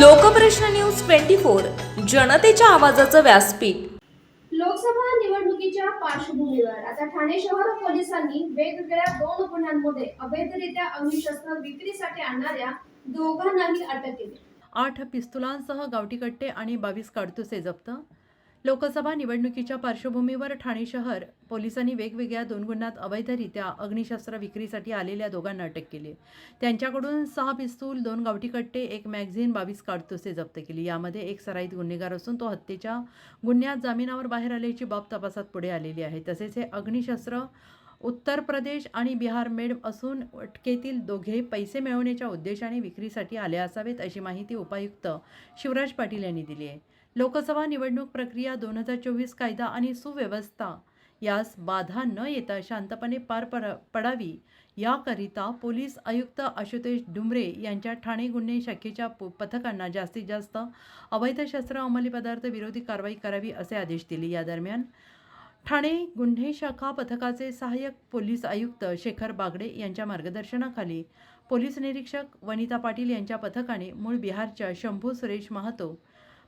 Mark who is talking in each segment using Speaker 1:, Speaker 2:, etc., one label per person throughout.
Speaker 1: Lokprashna news twenty four जनतेच्या आवाजाचं व्यासपीठ.
Speaker 2: लोकसभा निवडणुकीच्या पार्श्वभूमीवर आता ठाणे शहर पोलिसांनी वेगवेगळ्या दोन गुन्ह्यांमध्ये अवैधरित्या अग्निशस्त्र विक्रीसाठी आणणाऱ्या दोघांनाही अटक केली.
Speaker 3: आठ पिस्तुलांसह गावठी कट्टे आणि बावीस काडतुसे जप्त लोकसभा निवडणुकीच्या पार्श्वभूमीवर ठाणे शहर पोलिसांनी वेगवेगळ्या दोन गुन्ह्यात अवैधरित्या अग्निशस्त्र विक्रीसाठी आलेल्या दोघांना अटक केली. त्यांच्याकडून सहा पिस्तूल दोन गावठी कट्टे एक मॅगझिन बावीस काडतुसे जप्त केली. यामध्ये एक सराईत गुन्हेगार असून तो हत्येच्या गुन्ह्यात जामिनावर बाहेर आल्याची बाब तपासात पुढे आलेली आहे. तसेच हे अग्निशस्त्र उत्तर प्रदेश आणि बिहार मेड असून अटकेतील दोघे पैसे मिळवण्याच्या उद्देशाने विक्रीसाठी आले असावेत अशी माहिती उपायुक्त शिवराज पाटील यांनी दिली आहे. लोकसभा निवडणूक प्रक्रिया दोन हजार चोवीस कायदा आणि सुव्यवस्था यास बाधा न येता शांतपणे पार पड पडावी. याकरिता पोलीस आयुक्त आशुतोष डुमरे यांच्या ठाणे गुन्हे शाखेच्या प- पथकांना जास्तीत जास्त अवैध शस्त्र अंमली पदार्थ विरोधी कारवाई करावी असे आदेश दिले. या दरम्यान ठाणे गुन्हे शाखा पथकाचे सहाय्यक पोलीस आयुक्त शेखर बागडे यांच्या मार्गदर्शनाखाली पोलीस निरीक्षक वनिता पाटील यांच्या पथकाने मूळ बिहारच्या शंभू सुरेश महातो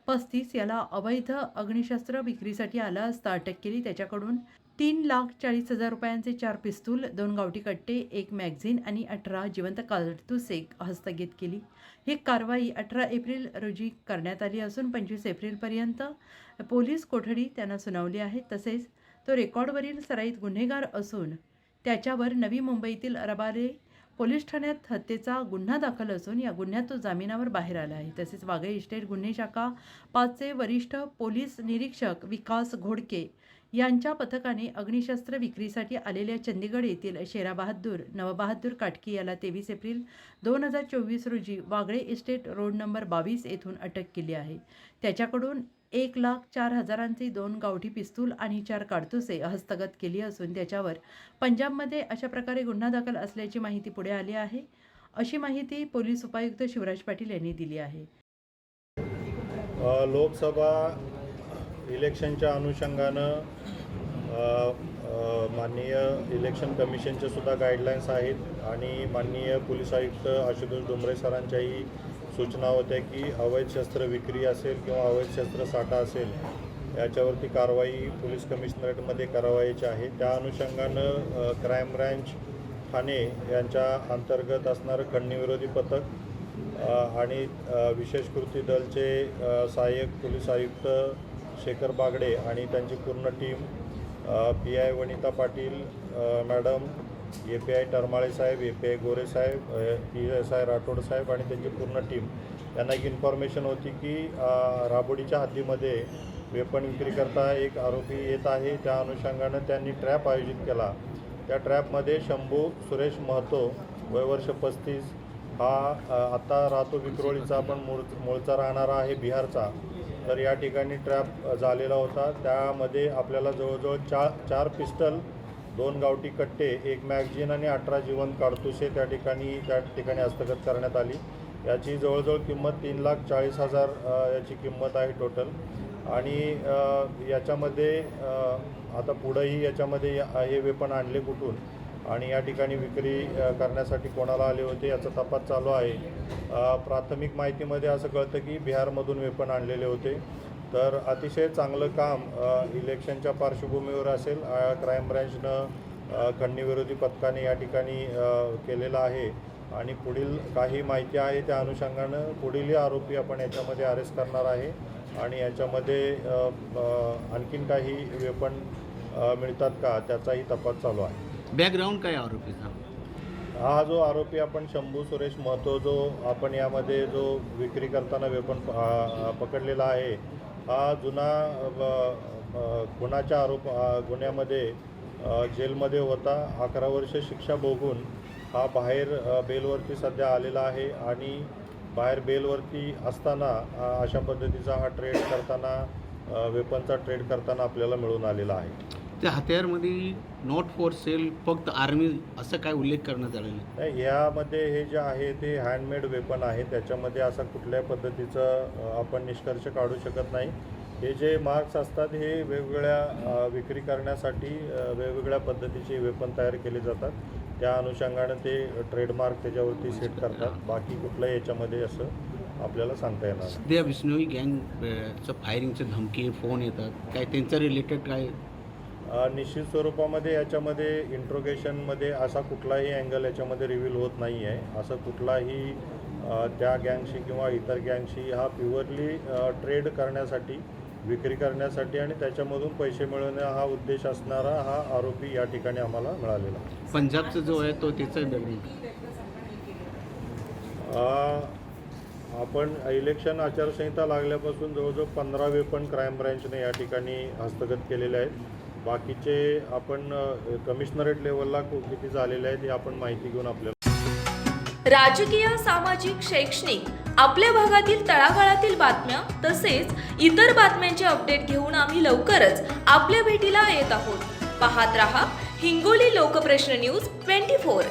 Speaker 3: पस्तीस याला अवैध अग्निशस्त्र विक्रीसाठी आला असता अटक केली. त्याच्याकडून तीन लाख चाळीस हजार रुपयांचे चार पिस्तूल दोन गावठी कट्टे एक मॅगझिन आणि अठरा जिवंत काडतुसे हस्तगत केली. ही कारवाई अठरा एप्रिल रोजी करण्यात आली असून पंचवीस एप्रिलपर्यंत पोलीस कोठडी त्यांना सुनावली आहे. तसेच तो रेकॉर्डवरील सराईत गुन्हेगार असून त्याच्यावर नवी मुंबईतील रबारे पोलीस ठाण्यात हत्येचा गुन्हा दाखल असून या गुन्ह्यात तो जामिनावर बाहेर आला आहे. तसेच वाघे इस्टेट गुन्हे शाखा पाचचे वरिष्ठ पोलीस निरीक्षक विकास घोडके यांच्या पथकाने अग्निशस्त्र विक्रीसाठी आलेल्या चंदीगड येथील शेरा बहादूर नवबहादूर काटकी याला तेवीस एप्रिल दोन हजार चोवीस रोजी वागळे इस्टेट रोड नंबर बावीस येथून अटक केली आहे. त्याच्याकडून एक लाख चार हजारांचे दोन गावठी पिस्तूल आणि चार काडतुसे हस्तगत केली असून त्याच्यावर पंजाबमध्ये अशा प्रकारे गुन्हा दाखल असल्याची माहिती पुढे आली आहे. अशी माहिती पोलीस उपायुक्त शिवराज पाटील यांनी दिली आहे.
Speaker 4: लोकसभा इलेक्शनच्या अनुषंगानं माननीय इलेक्शन कमिशनचे सुद्धा गाईडलाईन्स आहेत आणि माननीय पोलीस आयुक्त आशुतोष डोंबरे सरांच्याही सूचना होत्या की अवैध शस्त्र विक्री असेल किंवा अवैध शस्त्र साठा असेल याच्यावरती कारवाई पोलीस कमिशनरेटमध्ये करावायची आहे. त्या अनुषंगानं क्राईम ब्रँच ठाणे यांच्या अंतर्गत असणारं खंडणीविरोधी पथक आणि विशेष कृती दलचे सहाय्यक पोलीस आयुक्त शेखर बागडे आणि त्यांची पूर्ण team P I Vanita Patil madam A P I Taramale Saheb A P I Gore साहेब पी एस आय राठोड साहेब आणि त्यांची पूर्ण टीम. यांना एक इन्फॉर्मेशन होती की राबोडीच्या हद्दीमध्ये वेपन विक्रीकरता एक आरोपी येत आहे. त्या अनुषंगानं त्यांनी ट्रॅप आयोजित केला. त्या ट्रॅपमध्ये शंभू सुरेश महतो वयवर्ष पस्तीस. हा आता आत्ता राहतो विक्रोळीचा पण मूळ मूळचा राहणारा आहे बिहारचा. तर या ठिकाणी ट्रॅप झालेला होता. त्यामध्ये आपल्याला जवळजवळ चार चार पिस्टल दोन गावठी कट्टे एक मॅगझिन आणि अठरा जीवन काडतुसे त्या ठिकाणी त्या ठिकाणी हस्तगत करण्यात आली. याची जवळजवळ किंमत तीन लाख चाळीस हजार याची किंमत आहे टोटल आणि याच्यामध्ये आता पुढंही याच्यामध्ये या- हे वेपन आणले कुठून? आणि या ठिकाणी विक्री करण्यासाठी कोणाला आले होते याचा तपास चालू आहे. प्राथमिक माहितीमध्ये असं कळतं की बिहारमधून वेपन आणलेले होते. तर अतिशय चांगलं काम इलेक्शनच्या पार्श्वभूमीवर असेल क्राईम ब्रँचनं खंडणीविरोधी पथकाने या ठिकाणी केलेलं आहे. आणि पुढील काही माहिती आहे त्या अनुषंगानं पुढील आरोपी आपण याच्यामध्ये अरेस्ट करणार आहे. आणि याच्यामध्ये आणखीन काही वेपन मिळतात का त्याचाही तपास चालू आहे.
Speaker 5: बॅकग्राऊंड काय आरोपीचा?
Speaker 4: हा जो आरोपी आपण शंभू सुरेश महतो जो आपण यामध्ये जो विक्री करताना वेपन पकडलेला आहे हा जुना गुणाच्या आरोप गुन्ह्यामध्ये जेलमध्ये होता. अकरा वर्ष शिक्षा भोगून हा बाहेर बेलवरती सध्या आलेला आहे आणि बाहेर बेलवरती असताना अशा पद्धतीचा हा ट्रेड करताना वेपनचा ट्रेड करताना आपल्याला मिळून आलेला आहे.
Speaker 5: त्या हत्यारमध्ये नॉट फॉर सेल फक्त आर्मी असं काय उल्लेख करण्यात आलेला
Speaker 4: नाही. यामध्ये हे जे आहे ते हँडमेड वेपन आहे. त्याच्यामध्ये असा कुठल्याही पद्धतीचं आपण निष्कर्ष काढू शकत नाही. हे जे मार्क्स असतात हे वेगवेगळ्या विक्री करण्यासाठी वेगवेगळ्या पद्धतीचे वेपन तयार केले जातात. त्या अनुषंगानं ते ट्रेडमार्क त्याच्यावरती सेट करतात. बाकी कुठल्याही याच्यामध्ये असं आपल्याला सांगता येणार.
Speaker 5: सध्या विष्णवी गँगचं फायरिंगचं धमकी फोन येतात. काय त्यांचं रिलेटेड काय
Speaker 4: निश्चित स्वरूपामध्ये याच्यामध्ये इंट्रोगेशनमध्ये असा कुठलाही अँगल याच्यामध्ये रिव्हील होत नाही आहे असं कुठलाही त्या गँगशी किंवा इतर गँगशी हा प्युअरली ट्रेड करण्यासाठी विक्री करण्यासाठी आणि त्याच्यामधून पैसे मिळवणे हा उद्देश असणारा हा आरोपी या ठिकाणी आम्हाला मिळालेला.
Speaker 5: पंजाबचा जो आहे तो
Speaker 4: अ, आपण इलेक्शन आचारसंहिता लागल्यापासून जवळजवळ पंधरा वेपन क्राईम ब्रँचने या ठिकाणी हस्तगत केलेले आहेत. बाकीचे आपण कमिशनरेट लेवलला किती झालेले आहेत आपण माहिती घेऊन आपल्याला
Speaker 1: राजकीय सामाजिक शैक्षणिक आपल्या भागातील तळागाळातील बातम्या तसेच इतर बातम्यांचे अपडेट घेऊन आम्ही लवकरच आपल्या भेटीला येत आहोत. पाहत रहा Hingoli Lokprashna news twenty four.